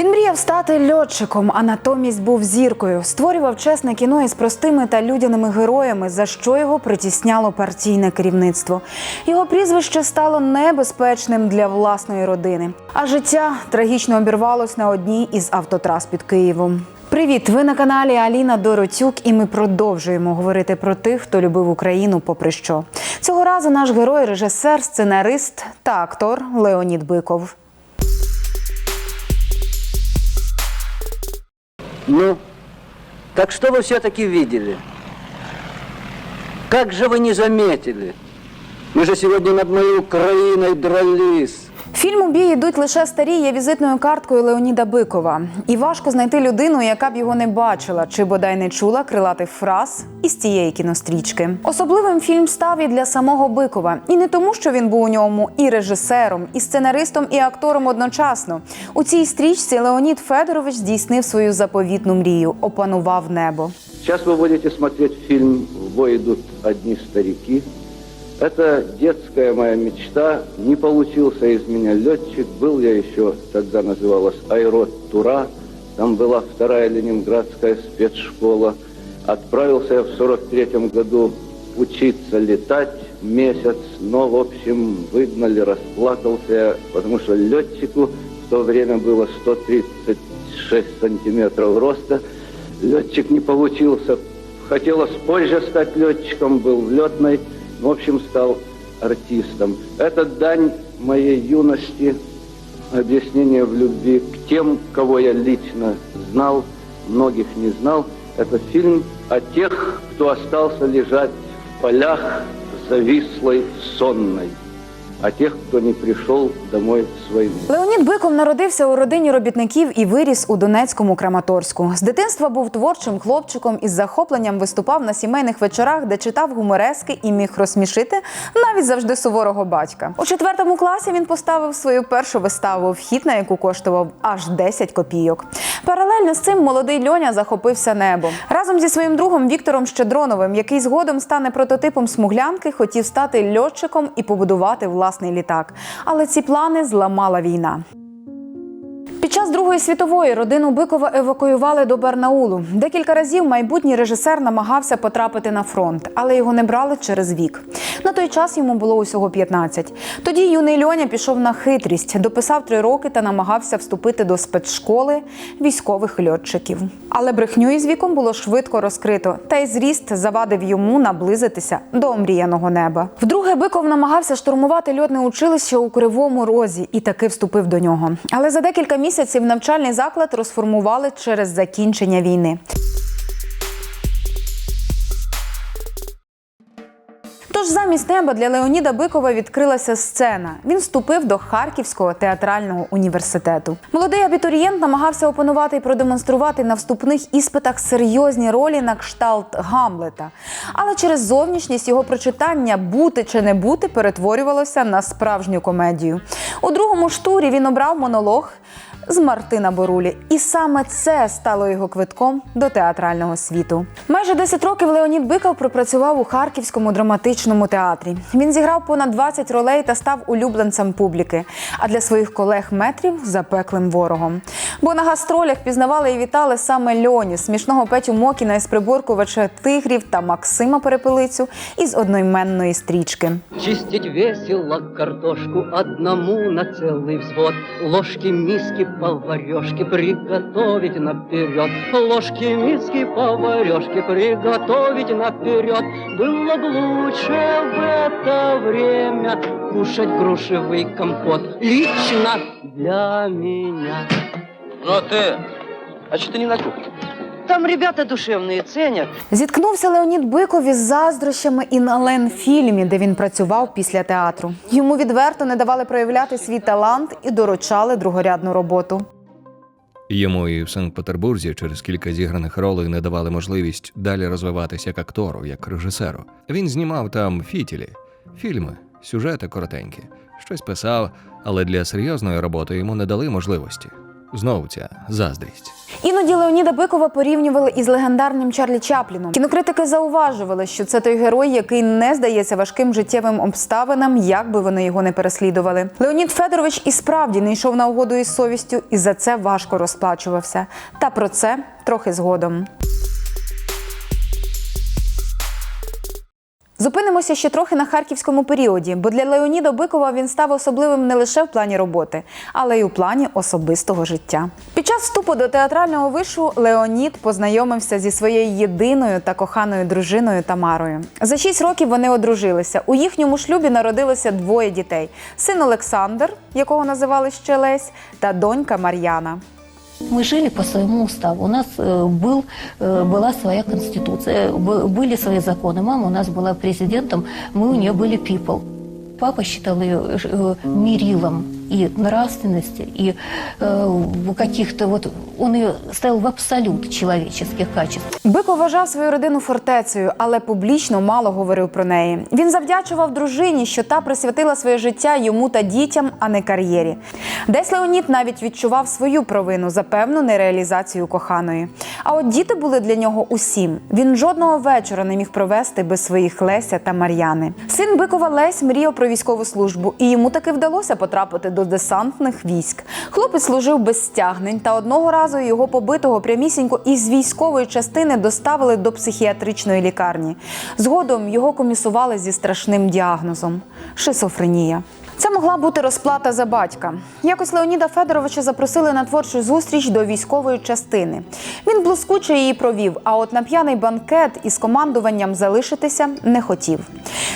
Він мріяв стати льотчиком, а натомість був зіркою. Створював чесне кіно із простими та людяними героями, за що його притісняло партійне керівництво. Його прізвище стало небезпечним для власної родини. А життя трагічно обірвалось на одній із автотрас під Києвом. Привіт! Ви на каналі Аліна Дороцюк, і ми продовжуємо говорити про тих, хто любив Україну попри що. Цього разу наш герой, режисер, сценарист та актор Леонід Биков. Ну, так что вы все-таки видели? Как же вы не заметили? Мы же сегодня над моей Украиной дрались. Фільм у бій йдуть лише старі є візитною карткою Леоніда Бикова. І важко знайти людину, яка б його не бачила чи бодай не чула крилатих фраз із цієї кінострічки. Особливим фільм став і для самого Бикова. І не тому, що він був у ньому і режисером, і сценаристом, і актором одночасно. У цій стрічці Леонід Федорович здійснив свою заповітну мрію опанував небо. Сейчас вы будете фильм «В бой идут одни старики». Это детская моя мечта. Не получился из меня летчик. Был я еще, тогда называлась Айрот Тура. Там была вторая ленинградская спецшкола. Отправился я в 43 году учиться летать месяц, но, в общем, выгнали, расплакался я, потому что летчику в то время было 136 сантиметров роста. Летчик не получился. Хотелось позже стать летчиком, был в летной, в общем, стал артистом. Это дань моей юности, объяснение в любви к тем, кого я лично знал, многих не знал. Это фильм о тех, кто остался лежать в полях завислой сонной, о тех, кто не пришел домой с войны. Леонід Биков народився у родині робітників і виріс у Донецькому Краматорську. З дитинства був творчим хлопчиком із захопленням виступав на сімейних вечорах, де читав гуморески і міг розсмішити навіть завжди суворого батька. У четвертому класі він поставив свою першу виставу, вхід на яку коштував аж 10 копійок. Паралельно з цим молодий Льоня захопився небом. Разом зі своїм другом Віктором Щедроновим, який згодом стане прототипом смуглянки, хотів стати льотчиком і побудувати власний літак. Але ці плани зламала війна. Час Другої світової родину Бикова евакуювали до Барнаулу. Декілька разів майбутній режисер намагався потрапити на фронт, але його не брали через вік. На той час йому було усього 15. Тоді юний Льоня пішов на хитрість, дописав три роки та намагався вступити до спецшколи військових льотчиків. Але брехню із віком було швидко розкрито, та й зріст завадив йому наблизитися до омріяного неба. Вдруге Биков намагався штурмувати льотне училище у Кривому Розі і таки вступив до нього. Але за декілька місяців навчальний заклад розформували через закінчення війни. Тож замість неба для Леоніда Бикова відкрилася сцена. Він вступив до Харківського театрального університету. Молодий абітурієнт намагався опанувати і продемонструвати на вступних іспитах серйозні ролі на кшталт Гамлета. Але через зовнішність його прочитання бути чи не бути перетворювалося на справжню комедію. У другому ж турі він обрав монолог з Мартина Борулі, і саме це стало його квитком до театрального світу. Майже 10 років Леонід Биков пропрацював у Харківському драматичному театрі. Він зіграв понад 20 ролей та став улюбленцем публіки. А для своїх колег метрів запеклим ворогом. Бо на гастролях пізнавали і вітали саме Льоні, смішного Петю Мокіна із приборкувача тигрів та Максима Перепелицю із одноіменної стрічки. Чистить весело картошку одному на целый взвод. Ложки, миски, поварешки приготовить наперед. Ложки, миски, поварешки приготовить наперед. Было бы лучше в это время кушать грушевый компот. Лично для меня. Ну а ты? А что ты не на кухне? Там ребята душевные ценят. Зіткнувся Леонід Биков із заздрощами і на Ленфільмі, де він працював після театру. Йому відверто не давали проявляти свій талант і доручали другорядну роботу. Йому і в Санкт-Петербурзі через кілька зіграних ролей не давали можливість далі розвиватися як актору, як режисеру. Він знімав там фітілі, фільми, сюжети коротенькі, щось писав, але для серйозної роботи йому не дали можливості. Знову ця заздрість. Іноді Леоніда Бикова порівнювали із легендарним Чарлі Чапліном. Кінокритики зауважували, що це той герой, який не здається важким життєвим обставинам, як би вони його не переслідували. Леонід Федорович і справді не йшов на угоду із совістю, і за це важко розплачувався. Та про це трохи згодом. Зупинимося ще трохи на харківському періоді, бо для Леоніда Бикова він став особливим не лише в плані роботи, але й у плані особистого життя. Під час вступу до театрального вишу Леонід познайомився зі своєю єдиною та коханою дружиною Тамарою. За шість років вони одружилися. У їхньому шлюбі народилося двоє дітей: син Олександр, якого називали ще Лесь, та донька Мар'яна. Мы жили по своему уставу. У нас э, был, э, была своя конституция, б- были свои законы. Мама у нас была президентом, мы у нее были people. Папа считал ее э, мерилом и нравственности, и э, каких-то вот... Он ее ставил в абсолют человеческих качеств. Бико вважав свою родину фортецею, але публічно мало говорив про неї. Він завдячував дружині, що та присвятила своє життя йому та дітям, а не кар'єрі. Десь Леонід навіть відчував свою провину за певну нереалізацію коханої. А от діти були для нього усім. Він жодного вечора не міг провести без своїх Леся та Мар'яни. Син Бикова Лесь мріяв про військову службу, і йому таки вдалося потрапити до десантних військ. Хлопець служив без стягнень, та одного разу його побитого прямісінько із військової частини доставили до психіатричної лікарні. Згодом його комісували зі страшним діагнозом шизофренія. Це могла бути розплата за батька. Якось Леоніда Федоровича запросили на творчу зустріч до військової частини. Він блискуче її провів, а от на п'яний банкет із командуванням залишитися не хотів.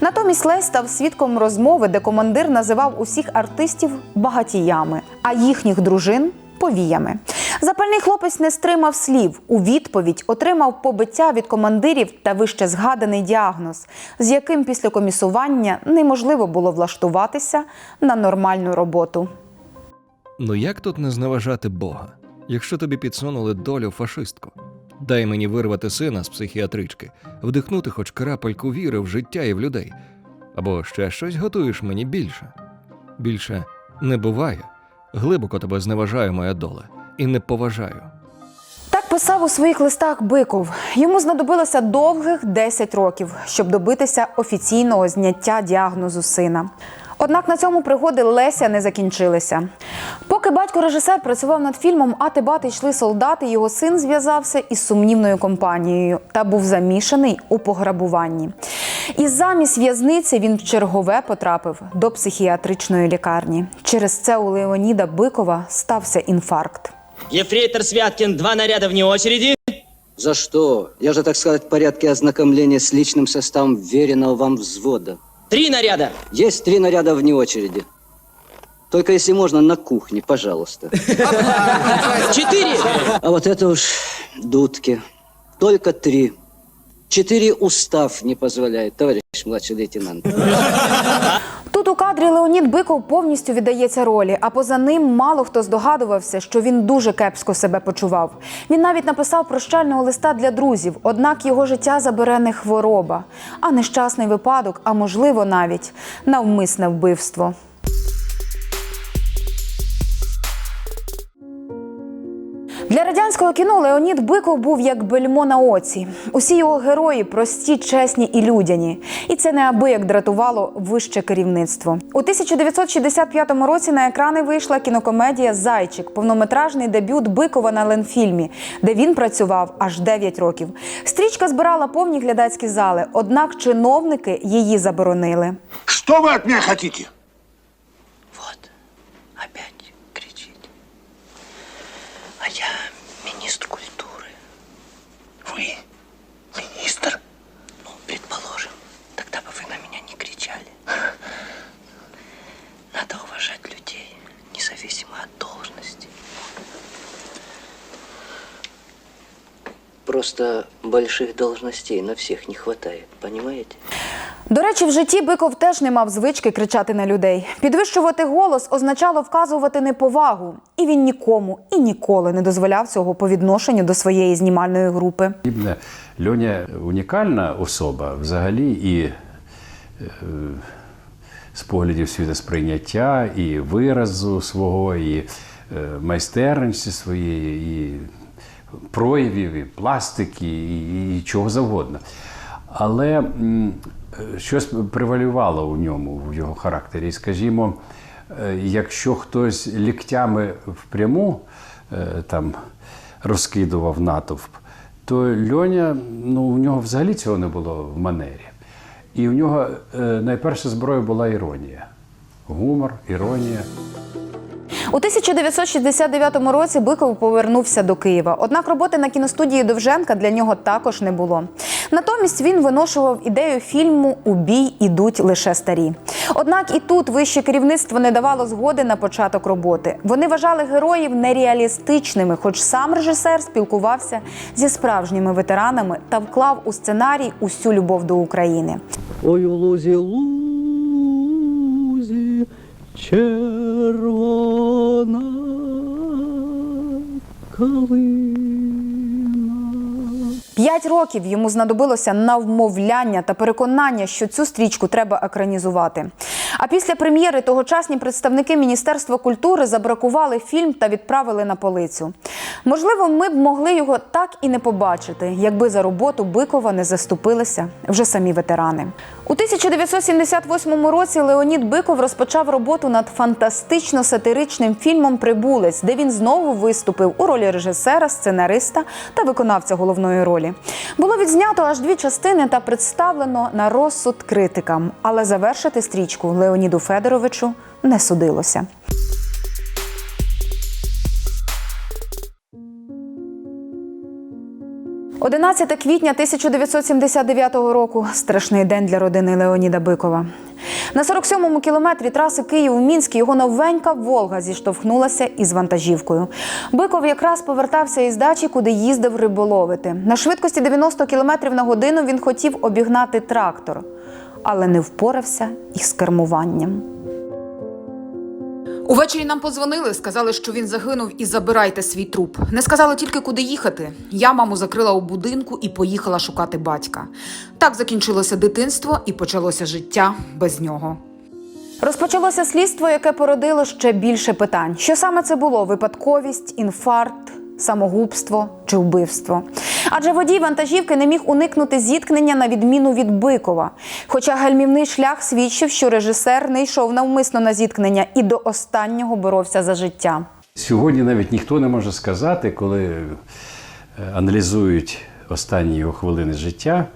Натомість Лесь став свідком розмови, де командир називав усіх артистів багатіями, а їхніх дружин повіями. Запальний хлопець не стримав слів. У відповідь отримав побиття від командирів та вище згаданий діагноз, з яким після комісування неможливо було влаштуватися на нормальну роботу. Ну як тут не зневажати Бога, якщо тобі підсунули долю фашистку? Дай мені вирвати сина з психіатрички, вдихнути хоч крапельку віри в життя і в людей. Або ще щось готуєш мені більше. Більше не буває. Глибоко тебе зневажає моя доля і не поважаю. Так писав у своїх листах Биков. Йому знадобилося довгих 10 років, щоб добитися офіційного зняття діагнозу сина. Однак на цьому пригоди Леся не закінчилися. Поки батько-режисер працював над фільмом Ати бати йшли солдати, його син зв'язався із сумнівною компанією та був замішаний у пограбуванні. І замість в'язниці він в чергове потрапив до психіатричної лікарні. Через це у Леоніда Бикова стався інфаркт. Ефрейтор Святкин, два наряда вне очереди. За что? Я же, так сказать, в порядке ознакомления с личным составом веренного вам взвода. Три наряда. Есть три наряда вне очереди. Только если можно, на кухне, пожалуйста. Четыре. А вот это уж дудки. Только три. Четыре устав не позволяет, товарищ младший лейтенант. Тут у кадрі Леонід Биков повністю віддається ролі, а поза ним мало хто здогадувався, що він дуже кепсько себе почував. Він навіть написав прощального листа для друзів, однак його життя забере не хвороба, а нещасний випадок, а можливо навіть навмисне вбивство. Для радянського кіно Леонід Биков був як бельмо на оці. Усі його герої прості, чесні і людяні. І це неабияк дратувало вище керівництво. У 1965 році на екрани вийшла кінокомедія Зайчик, повнометражний дебют Бикова на Ленфільмі, де він працював аж 9 років. Стрічка збирала повні глядацькі зали, однак чиновники її заборонили. Что вы от меня хотите? Просто больших должностей на всех не хватает, понимаете? До речі, в житті Биков теж не мав звички кричати на людей. Підвищувати голос означало вказувати неповагу, і він нікому і ніколи не дозволяв цього по відношенню до своєї знімальної групи. Льоня унікальна особа взагалі і е, з поглядів світосприйняття, і виразу свого, і е, майстерності своєї, і проявів, і пластики, і, і чого завгодно. Але щось превалювало у ньому, в його характері. І, скажімо, е, якщо хтось ліктями впряму е, там розкидував натовп, то Льоня, ну, у нього взагалі цього не було в манері. І у нього е, найперша зброя була іронія. Гумор, іронія. У 1969 році Биков повернувся до Києва. Однак роботи на кіностудії Довженка для нього також не було. Натомість він виношував ідею фільму У бій ідуть лише старі. Однак і тут вище керівництво не давало згоди на початок роботи. Вони вважали героїв нереалістичними, хоч сам режисер спілкувався зі справжніми ветеранами та вклав у сценарій усю любов до України. Ой, у лузі, лузі, червона калина. П'ять років йому знадобилося на вмовляння та переконання, що цю стрічку треба екранізувати. А після прем'єри тогочасні представники Міністерства культури забракували фільм та відправили на полицю. Можливо, ми б могли його так і не побачити, якби за роботу Бикова не заступилися вже самі ветерани. У 1978 році Леонід Биков розпочав роботу над фантастично-сатиричним фільмом Прибулець, де він знову виступив у ролі режисера, сценариста та виконавця головної ролі. Було відзнято аж дві частини та представлено на розсуд критикам, але завершити стрічку Леоніду Федоровичу не судилося. – 11 квітня 1979 року страшний день для родини Леоніда Бикова. На 47-му кілометрі траси Київ-Мінськ його новенька Волга зіштовхнулася із вантажівкою. Биков якраз повертався із дачі, куди їздив риболовити. На швидкості 90 км на годину він хотів обігнати трактор, але не впорався із кермуванням. Увечері нам подзвонили, сказали, що він загинув і забирайте свій труп. Не сказали тільки, куди їхати. Я маму закрила у будинку і поїхала шукати батька. Так закінчилося дитинство і почалося життя без нього. Розпочалося слідство, яке породило ще більше питань. Що саме це було? Випадковість, інфаркт, самогубство чи вбивство? Адже водій вантажівки не міг уникнути зіткнення на відміну від Бикова. Хоча гальмівний шлях свідчив, що режисер не йшов навмисно на зіткнення і до останнього боровся за життя. Сьогодні навіть ніхто не може сказати, коли е, аналізують останні його хвилини життя,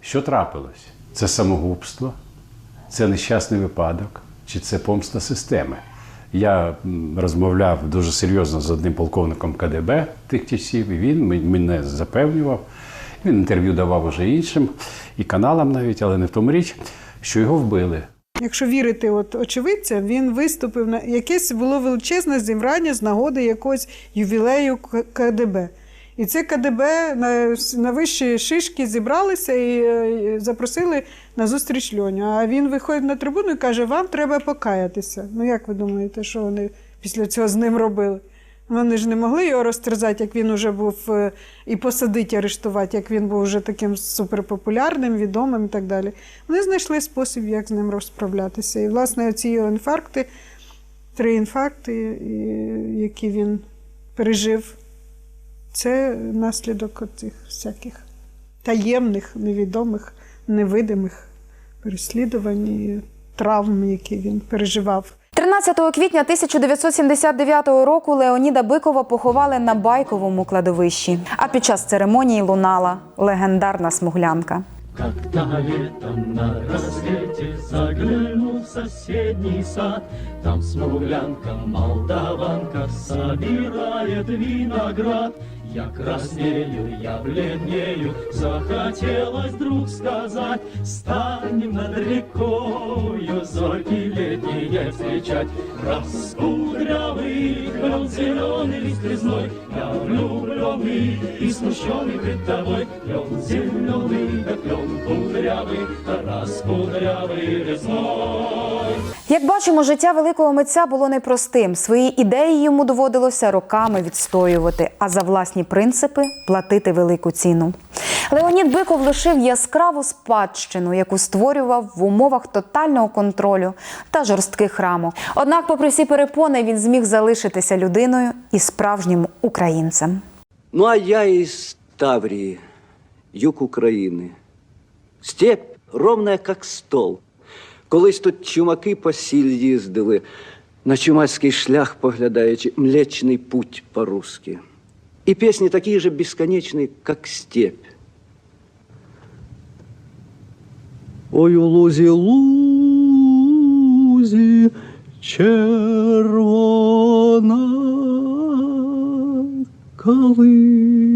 що трапилось. Це самогубство, це нещасний випадок, чи це помста системи. Я розмовляв дуже серйозно з одним полковником КДБ тих часів, і він мене запевнював. Він інтерв'ю давав уже іншим і каналам навіть, але не в тому річ, що його вбили. Якщо вірити от очевидцям, він виступив на якесь було величезне зібрання з нагоди якогось ювілею КДБ. І це КДБ на, на вищі шишки зібралися і е, запросили на зустріч Льоню. А він виходить на трибуну і каже: Вам треба покаятися. Ну як ви думаєте, що вони після цього з ним робили? Вони ж не могли його розтерзати, як він вже був, е, і посадити, арештувати, як він був вже таким суперпопулярним, відомим і так далі. Вони знайшли спосіб, як з ним розправлятися. І, власне, ці його інфаркти, три інфаркти, і- які він пережив, це наслідок цих всяких таємних, невідомих, невидимих переслідувань і травм, які він переживав. 13 квітня 1979 року Леоніда Бикова поховали на байковому кладовищі. А під час церемонії лунала легендарна смуглянка. Когда летом на рассвете заглянул в соседний сад, Там смуглянка, молдаванка собирает виноград. Я краснею, я бледнею, захотелось вдруг сказать, Станем над рекою зорьки летние встречать. Раскудрявый клен зеленый лист резной, Я влюбленный и смущенный пред тобой, Клен зеленый, да клен кудрявый, раскудрявый резной. Як бачимо, життя великого митця було непростим. Свої ідеї йому доводилося роками відстоювати, а за власні принципи платити велику ціну. Леонід Биков лишив яскраву спадщину, яку створював в умовах тотального контролю та жорстких рамок. Однак, попри всі перепони, він зміг залишитися людиною і справжнім українцем. Ну, а я из Таврии, юг України. Степь ровная, как стол. Колись тут чумаки по сіль їздили, на чумацький шлях поглядаючи, млечний путь по-русски. І пісні такі же безконечні, як степь. Ой, у лузі, лузі, червона калина.